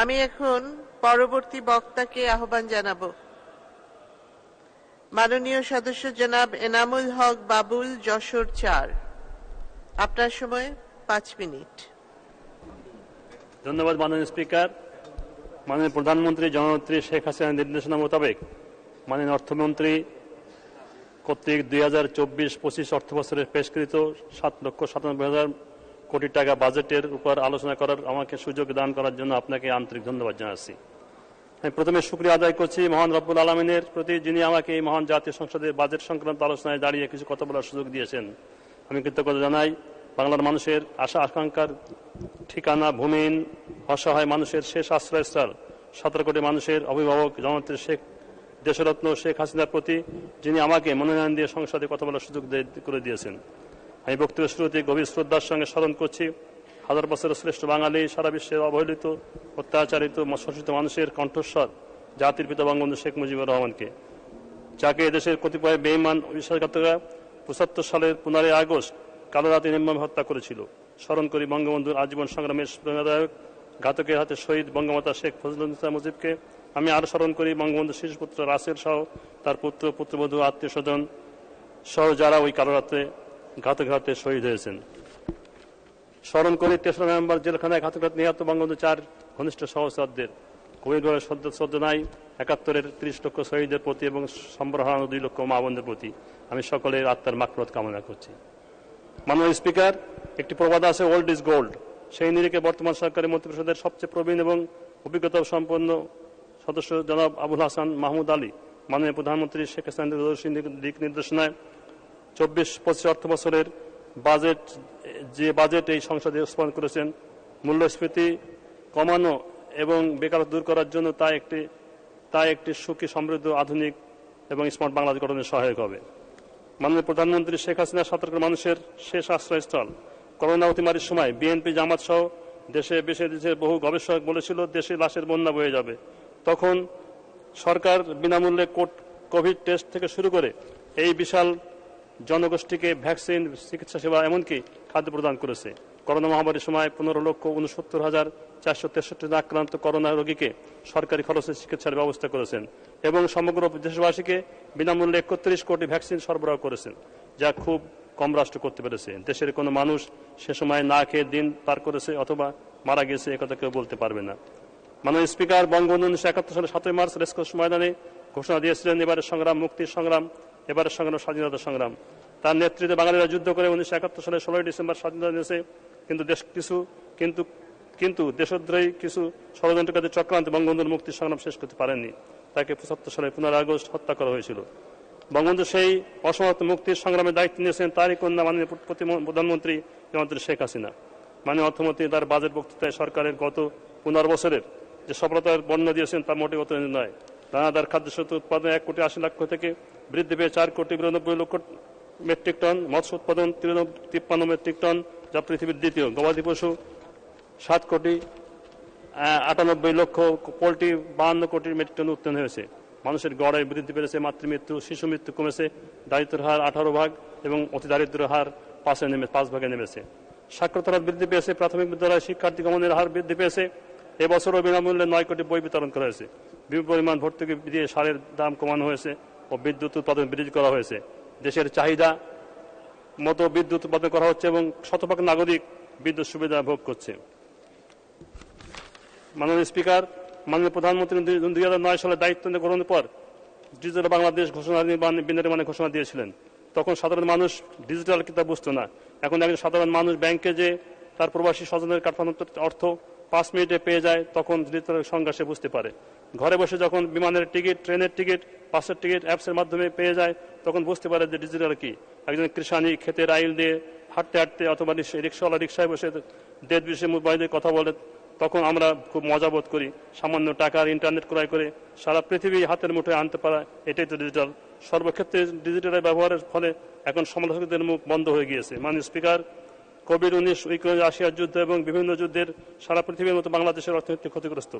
আমি এখন পরবর্তী বক্তাকে আহ্বান জানাব। মাননীয় সদস্য জনাব এনামুল হক বাবুল যশোর চার। আপনার সময় পাঁচ মিনিট। ধন্যবাদ মাননীয় স্পিকার। মাননীয় প্রধানমন্ত্রী জননেত্রী শেখ হাসিনার নির্দেশনা মোতাবেক মাননীয় অর্থমন্ত্রী কর্তৃক দুই হাজার চব্বিশ পঁচিশ অর্থবছরে পেশকৃত সাত লক্ষ সাতানব্বই হাজার কোটি টাকা বাজেটের উপর আলোচনা করার, আমাকে সুযোগ দান করার জন্য আপনাকে আন্তরিক ধন্যবাদ জানাচ্ছি। আমি প্রথমে শুক্রিয়া আদায় করছি মহান রব্বুল আলমিনের প্রতি, যিনি আমাকে এই মহান জাতীয় সংসদের বাজেট সংক্রান্ত আলোচনায় দাঁড়িয়ে কিছু কথা বলার সুযোগ দিয়েছেন। আমি কৃতজ্ঞতা জানাই বাংলার মানুষের আশা, আকাঙ্ক্ষার ঠিকানা, ভূমিহীন, অসহায় মানুষের শেষ আশ্রয়স্থল সতেরো কোটি মানুষের অভিভাবক জননেত্রী শেখ, দেশরত্ন শেখ হাসিনার প্রতি, যিনি আমাকে মনোনয়ন দিয়ে সংসদে কথা বলার সুযোগ করে দিয়েছেন। আমি বক্তব্য শুরুতে, গভীর শ্রদ্ধার সঙ্গে স্মরণ করছি। হাজার বছরের শ্রেষ্ঠ বাঙালি, সারা বিশ্বের অবহেলিত, অত্যাচারিত শোষিত মানুষের কণ্ঠস্বর জাতির পিতা বঙ্গবন্ধু শেখ মুজিবুর রহমানকে। যাকে এদেশের কতিপয় বেইমান বিশ্বাসঘাতকরা পঁচাত্তর সালের পনেরোই আগস্ট কালো রাতে নির্মম হত্যা করেছিল। স্মরণ করি বঙ্গবন্ধুর আজীবন সংগ্রামের প্রেরণাদায়ক ঘাতকের হাতে শহীদ বঙ্গমাতা শেখ ফজলুল ইসলাম মুজিবকে। আমি আরও স্মরণ করি বঙ্গবন্ধুর শিশুপুত্র রাসেল সহ তার পুত্র, পুত্রবধূ আত্মীয় স্বজন সহ যারা ওই কালো হাতে শহীদ হয়েছেন। স্মরণ করি তেসরা নভেম্বর জেলখানায় ঘাতকরাত নিহত বঙ্গবন্ধু চার ঘনিষ্ঠ সহচরদের গভীরভাবে শ্রদ্ধা শ্রদ্ধা নাই, একাত্তরের ত্রিশ লক্ষ শহীদের প্রতি এবং সম্বর হারানো দুই লক্ষ মা বোনদের প্রতি। আমি সকলের আত্মার মাকরত কামনা করছি। মাননীয় স্পিকার, একটি প্রবাদ আছে ওল্ড ইজ গোল্ড সেই নিরিখে বর্তমান সরকারি মন্ত্রিপরিষদের সবচেয়ে প্রবীণ এবং অভিজ্ঞতা সম্পন্ন সদস্য জনাব আবুল হাসান মাহমুদ আলী, মাননীয় প্রধানমন্ত্রী শেখ হাসিনার দিক নির্দেশনায় চব্বিশ, পঁচিশ অর্থ বছরের বাজেট, যে বাজেট এই সংসদে উপস্থাপন করেছেন, মূল্যস্ফীতি কমানো এবং বেকারত্ব দূর করার জন্য তা একটি তা একটি সুখী, সমৃদ্ধ, আধুনিক এবং স্মার্ট বাংলাদেশ গঠনে সহায়ক হবে। মাননীয় প্রধানমন্ত্রী শেখ হাসিনা সতর্ক মানুষের শেষ আশ্রয়স্থল। করোনা অতিমারির সময় বিএনপি, জামাত সহ দেশে বেশি দেশের বহু গবেষক বলেছিল, দেশে লাশের বন্যা বয়ে যাবে। তখন সরকার বিনামূল্যে কোভিড টেস্ট থেকে শুরু করে এই বিশাল জনগোষ্ঠীকে ভ্যাকসিন, চিকিৎসা সেবা এমনকি খাদ্য প্রদান করেছে। করোনা মহামারীর সময় পনেরো লক্ষ উনসত্তর হাজার চারশো তেষট্টি আক্রান্ত করোনা রোগীকে সরকারি খরচে চিকিৎসার ব্যবস্থা করেছেন এবং সমগ্র দেশবাসীকে বিনামূল্যে একত্রিশ কোটি ভ্যাকসিন সরবরাহ করেছেন, যা খুব কম রাষ্ট্র করতে পেরেছে। দেশের কোনো মানুষ সে সময় না খেয়ে দিন পার করেছে অথবা মারা গেছে একথা কেউ বলতে পারবে না। মাননীয় স্পিকার বঙ্গবন্ধু উনিশশো একাত্তর সালে সাতই মার্চ রেসকোর্স ময়দানে ঘোষণা দিয়েছিলেন, এবারের সংগ্রাম, মুক্তির সংগ্রাম এবারের সংগ্রাম, স্বাধীনতা সংগ্রাম। তার নেতৃত্বে বাঙালিরা যুদ্ধ করে উনিশশো একাত্তর সালে ষোলোই ডিসেম্বর স্বাধীনতা নিয়েছে কিন্তু দেশ কিছু, কিন্তু কিন্তু দেশদ্রোহী কিছু ষড়যন্ত্রকারী চক্রান্ত বঙ্গবন্ধুর মুক্তি সংগ্রাম শেষ করতে পারেননি। তাকে পঁচাত্তর সালে পনেরো আগস্ট হত্যা করা হয়েছিল। বঙ্গবন্ধু সেই অসমাপ্ত মুক্তির সংগ্রামের দায়িত্ব নিয়েছেন তারই কন্যা মাননীয় প্রধানমন্ত্রী জনত্রী শেখ হাসিনা। মাননীয় অর্থমন্ত্রী তার বাজেট বক্তৃতায় সরকারের গত পনেরো বছরের যে সফলতার বর্ণনা দিয়েছেন তা মোটেই অত নয়। দানাদার খাদ্যশস্য উৎপাদন এক কোটি আশি লক্ষ থেকে বৃদ্ধি পেয়ে চার কোটি বিরানব্বই লক্ষ মেট্রিক টন, মৎস্য উৎপাদন তিপ্পান্ন মেট্রিক টন, যা পৃথিবীর দ্বিতীয়। গবাদি পশু সাত কোটি আটানব্বই লক্ষ, পোলট্রি বাহান্ন কোটি মেট্রিক টন উৎপন্ন হয়েছে। মানুষের গড়ে বৃদ্ধি পেয়েছে মাতৃমৃত্যু, শিশু মৃত্যু কমেছে দারিদ্রের হার আঠারো ভাগ এবং অতি দারিদ্রের হার পাঁচে নেমে পাঁচ ভাগে নেমেছে। সাক্ষরতার বৃদ্ধি পেয়েছে, প্রাথমিক বিদ্যালয়ে শিক্ষার্থী গমনের হার বৃদ্ধি পেয়েছে এবছরও বিনামূল্যে নয় কোটি বই বিতরণ করা হয়েছে। বিপুল পরিমাণ ভর্তুকি দিয়ে সারের দাম কমানো হয়েছে ও বিদ্যুৎ উৎপাদন বৃদ্ধি করা হয়েছে। দেশের চাহিদা মতো বিদ্যুৎ উৎপাদন করা হচ্ছে এবং শতভাগ নাগরিক বিদ্যুৎ সুবিধা ভোগ করছে। মাননীয় স্পিকার, মাননীয় প্রধানমন্ত্রী দুই হাজার নয় সালে দায়িত্ব গ্রহণের পর ডিজিটাল বাংলাদেশ ঘোষণা নির্মাণ- বিনির্মাণে ঘোষণা দিয়েছিলেন। তখন সাধারণ মানুষ ডিজিটাল কিতাব বুঝতো না। এখন একজন সাধারণ মানুষ ব্যাংকে যে তার প্রবাসী স্বজনের কাঠামোর অর্থ পাঁচ মিনিটে পেয়ে যায়, তখন ডিজিটাল সংজ্ঞা সে বুঝতে পারে। ঘরে বসে যখন বিমানের টিকিট, ট্রেনের টিকিট, বাসের টিকিট, অ্যাপসের মাধ্যমে পেয়ে যায়, তখন বুঝতে পারে যে ডিজিটাল কি। একজন কৃষানি ক্ষেতের আইল দিয়ে হাঁটতে হাঁটতে অথবা রিক্সা- রিক্সাওয়ালা রিক্সায় বসে দেশ বিদেশে মোবাইলে কথা বলে, তখন আমরা খুব মজা বোধ করি। সামান্য টাকার ইন্টারনেট ক্রয় করে সারা পৃথিবী হাতের মুঠোয় আনতে পারা, এটাই তো ডিজিটাল সর্বক্ষেত্রে ডিজিটালের ব্যবহারের ফলে এখন সমালোচকদের মুখ বন্ধ হয়ে গিয়েছে। মাননীয় স্পিকার কোভিড উনিশ, ইউক্রেন, রাশিয়ার যুদ্ধ এবং বিভিন্ন যুদ্ধের সারা পৃথিবীর মতো বাংলাদেশের অর্থনীতি ক্ষতিগ্রস্ত।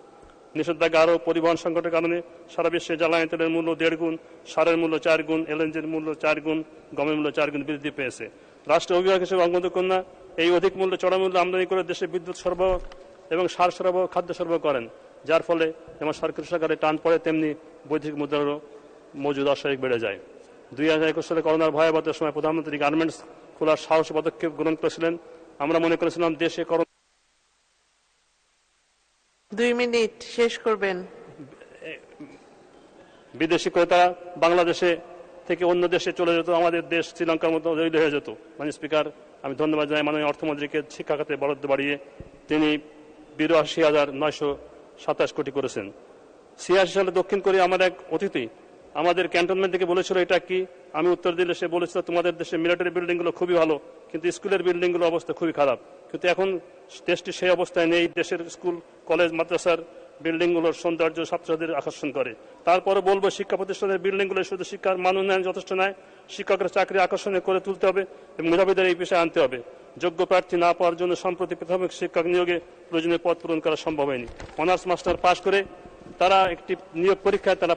নিষেধাজ্ঞা আরও পরিবহন সংকটের কারণে সারা বিশ্বে জ্বালানি তেলের মূল্য দেড় গুণ, সারের মূল্য চার গুণ, এলএনজির মূল্য চার গুণ, গমের মূল্য চার গুণ বৃদ্ধি পেয়েছে। রাষ্ট্র অভিভাবক হিসেবে বঙ্গবন্ধু কন্যা এই অধিক মূল্য চড়া মূল্য আমদানি করে দেশে বিদ্যুৎ সরবরাহ এবং সার সরবরাহ, খাদ্য সরবরাহ করেন, যার ফলে যেমন সরকারি সরকারে টান পড়ে, তেমনি বৈদেশিক মুদ্রারও মজুদ অস্বাভাবিক বেড়ে যায়। দুই হাজার একুশ সালে করোনার ভয়াবহতার সময় প্রধানমন্ত্রী গার্মেন্টস খোলার সাহস পদক্ষেপ গ্রহণ করেছিলেন। আমরা মনে করেছিলাম দেশে করোনা দুই মিনিট শেষ করবেন। বিদেশি ক্রেতারা বাংলাদেশে থেকে অন্য দেশে চলে যেত আমাদের দেশ শ্রীলঙ্কার মতো জড়িত হয়ে যেত। মানে স্পিকার আমি ধন্যবাদ জানাই মাননীয় অর্থমন্ত্রীকে শিক্ষা খাতে বরাদ্দ বাড়িয়ে। তিনি বিরাশি হাজার নয়শো সাতাশ কোটি করেছেন। ছিয়াশি সালে দক্ষিণ কোরিয়া আমার এক অতিথি আমাদের ক্যান্টনমেন্ট থেকে বলেছিল এটা কি? আমি উত্তর দিলে সে বলেছিল, তোমাদের দেশে মিলিটারি বিল্ডিংগুলো খুবই ভালো, কিন্তু স্কুলের বিল্ডিংগুলো অবস্থা খুবই খারাপ। কিন্তু এখন দেশটি সেই অবস্থায় নেই। দেশের স্কুল, কলেজ, মাদ্রাসার বিল্ডিংগুলোর সৌন্দর্য ছাত্রদের আকর্ষণ করে। তারপরে বলব, শিক্ষা প্রতিষ্ঠানের বিল্ডিংগুলো শুধু শিক্ষার মান উন্নয়ন যথেষ্ট নয়, শিক্ষকের চাকরি আকর্ষণীয় করে তুলতে হবে এবং মেধাবীদের এই পেশায় আনতে হবে। যোগ্য প্রার্থী না পাওয়ার জন্য সম্প্রতি প্রাথমিক শিক্ষক নিয়োগে প্রয়োজনীয় পদ পূরণ করা সম্ভব হয়নি। অনার্স মাস্টার পাশ করে তারা একটি নিয়োগ পরীক্ষায় তারা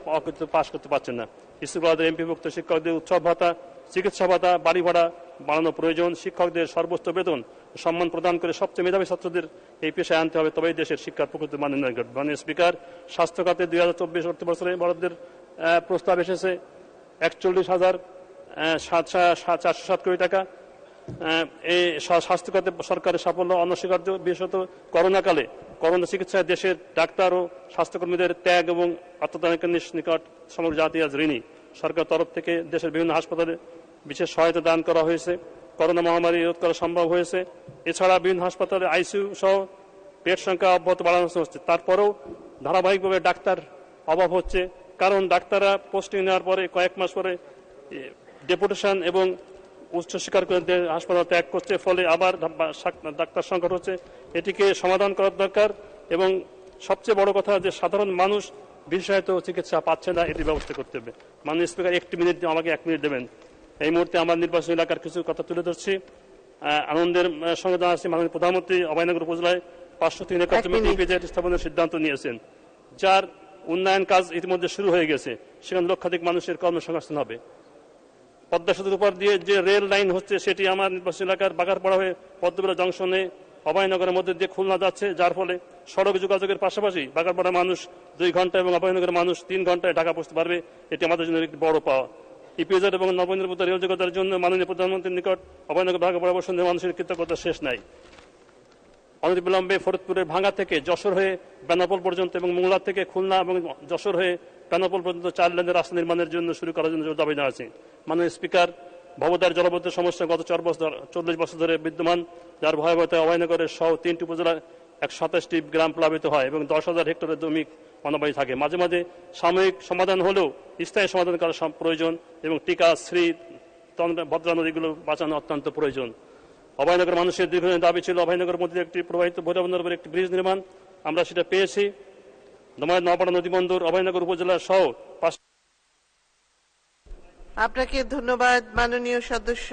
পাশ করতে পারছেন না। স্কুলদের এমপিভুক্ত শিক্ষকদের উৎসব ভাতা, চিকিৎসা ভাতা, বাড়ি ভাড়া বাড়ানো প্রয়োজন, শিক্ষকদের সর্বোচ্চ বেতন, সম্মান প্রদান করে সবচেয়ে মেধাবী ছাত্রদের এই পেশায় আনতে হবে। তবেই দেশের শিক্ষার প্রকৃত মান উন্নয়ন ঘটবে মাননীয় স্পিকার, স্বাস্থ্য খাতে দুই হাজার চব্বিশ অর্থ বছরে বরাদ্দের প্রস্তাব এসেছে। একচল্লিশ হাজার চারশো সাত কোটি টাকা। এই স্বা- স্বাস্থ্য খাতে সরকারের সাফল্য অনস্বীকার্য। বিশেষত করোনাকালে করোনা চিকিৎসায় দেশের ডাক্তার ও স্বাস্থ্যকর্মীদের ত্যাগ এবং আত্মদানের নিকট সমগ্র জাতি আজ ঋণী। সরকার তরফ থেকে দেশের বিভিন্ন হাসপাতালে বিশেষ সহায়তা দান করা হয়েছে। করোনা মহামারী রোধ করা সম্ভব হয়েছে। এছাড়া বিভিন্ন হাসপাতালে আইসিইউ সহ বেড সংখ্যা অব্যাহত বাড়ানো হচ্ছে। তারপরেও ধারাবাহিকভাবে ডাক্তার অভাব হচ্ছে। কারণ ডাক্তাররা পোস্টিং নেওয়ার পরে কয়েক মাস পরে ডেপুটেশন এবং উচ্চশিক্ষার করে হাসপাতাল ত্যাগ করছে ফলে আবার ডাক্তার সংকট হচ্ছে। এটিকে সমাধান করার দরকার এবং সবচেয়ে বড় কথা যে সাধারণ মানুষ বিশেষায়িত চিকিৎসা পাচ্ছে না এটি ব্যবস্থা করতে হবে। মাননীয় স্পিকার একটি মিনিট আমাকে এক মিনিট দেবেন। এই মুহূর্তে আমার নির্বাচনী এলাকার কিছু কথা তুলে ধরছি। আনন্দের সঙ্গে জানাচ্ছি মাননীয় প্রধানমন্ত্রী অভয়নগর উপজেলায় পাঁচশো তিন একর এক জমিতে। স্থাপনের সিদ্ধান্ত নিয়েছেন যার উন্নয়ন কাজ ইতিমধ্যে শুরু হয়ে গেছে। সেখানে লক্ষাধিক মানুষের কর্মসংস্থান হবে। পদ্মা সেতুর উপর দিয়ে যে রেল লাইন হচ্ছে, সেটি আমার নির্বাচনী এলাকার বাগারপাড়া হয়ে পদ্মবেলা জংশনে, অভয়নগরের মধ্যে দিয়ে খুলনা যাচ্ছে। যার ফলে সড়ক যোগাযোগের পাশাপাশি বাগারপাড়া মানুষ দুই ঘণ্টা এবং অভয়নগরের মানুষ তিন ঘন্টায় ঢাকা পৌঁছতে পারবে, এটি আমাদের জন্য একটি বড় পাওয়া। ইপিজেড এবং নবনির্মিত রেল যোগাযোগের জন্য মাননীয় প্রধানমন্ত্রীর নিকট অভয়নগর বাগারপাড়া বসন্তের মানুষের কৃতজ্ঞতা শেষ নাই। অনতিবিলম্বে ফরিদপুরের ভাঙ্গা থেকে যশোর হয়ে বেনাপোল পর্যন্ত এবং মোংলা থেকে খুলনা এবং যশোর হয়ে বেনাপোল পর্যন্ত চার লেনের রাস্তা নির্মাণের জন্য শুরু করার জন্য দাবি জানাচ্ছি। মাননীয় স্পিকার ভবদার জলবদ্ধ সমস্যা গত চার বছর, চল্লিশ বছর ধরে বিদ্যমান, যার ভয়াবহতায় অভয়নগরের সহ তিনটি উপজেলার একশো সাতাশটি গ্রাম প্লাবিত হয় এবং দশ হাজার হেক্টরের জমি অনাবায়ী থাকে। মাঝে মাঝে সাময়িক সমাধান হলেও স্থায়ী সমাধান করা প্রয়োজন এবং টিকা শ্রী ভদ্রা নদীগুলো বাঁচানো অত্যন্ত প্রয়োজন। অভয়নগর মানুষের দীর্ঘদিনের দাবি ছিল। অভয়নগর মধ্যে একটি প্রবাহিত ভৈরবন্দর উপর একটি ব্রিজ নির্মাণ। আমরা সেটা পেয়েছি। দমায় নদী বন্দর অভয়নগর উপজেলা সহ আপনাকে ধন্যবাদ মাননীয় সদস্য।